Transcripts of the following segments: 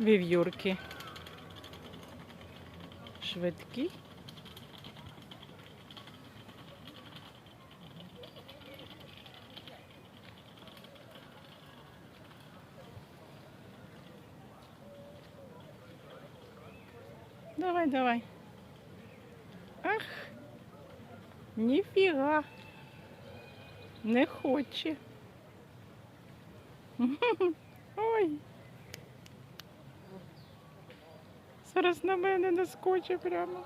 Вів'юрки. Швидкі. Давай, давай. Ах, ніфіга. Не хоче. Ой. Зараз на мене наскоче прямо.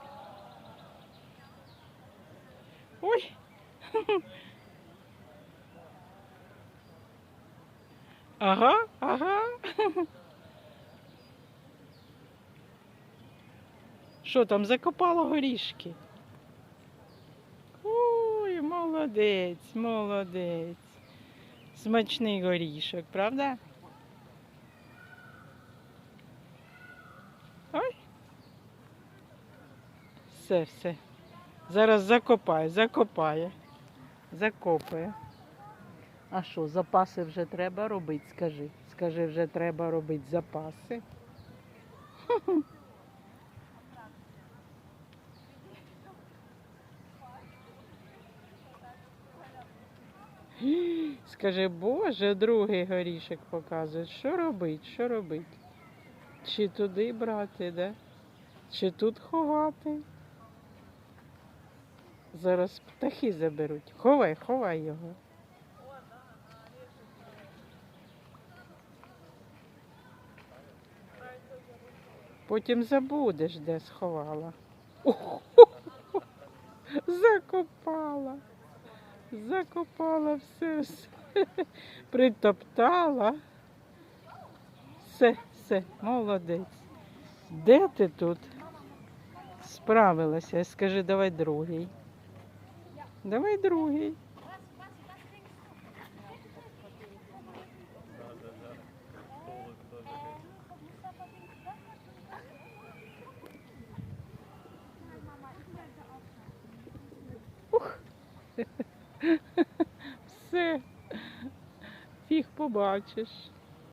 Ой. Ага, ага. Що там закопало горішки? Ой, молодець, молодець. Смачний горішок, правда? Ой. Все, все. Зараз закопає, закопає. Закопає. А що, запаси вже треба робити, скажи. Скажи, вже треба робити запаси. Скажи, Боже, другий горішок показує. Що робить? Що робить? Чи туди брати, да? Чи тут ховати? Зараз птахи заберуть. Ховай, ховай його. Потім забудеш, де сховала. Закопала. Закопала все, все. Притоптала. Все, все, молодець. Де ти тут? Справилася. Скажи, давай другий. Давай другий. Ух. Все. Фіг побачиш.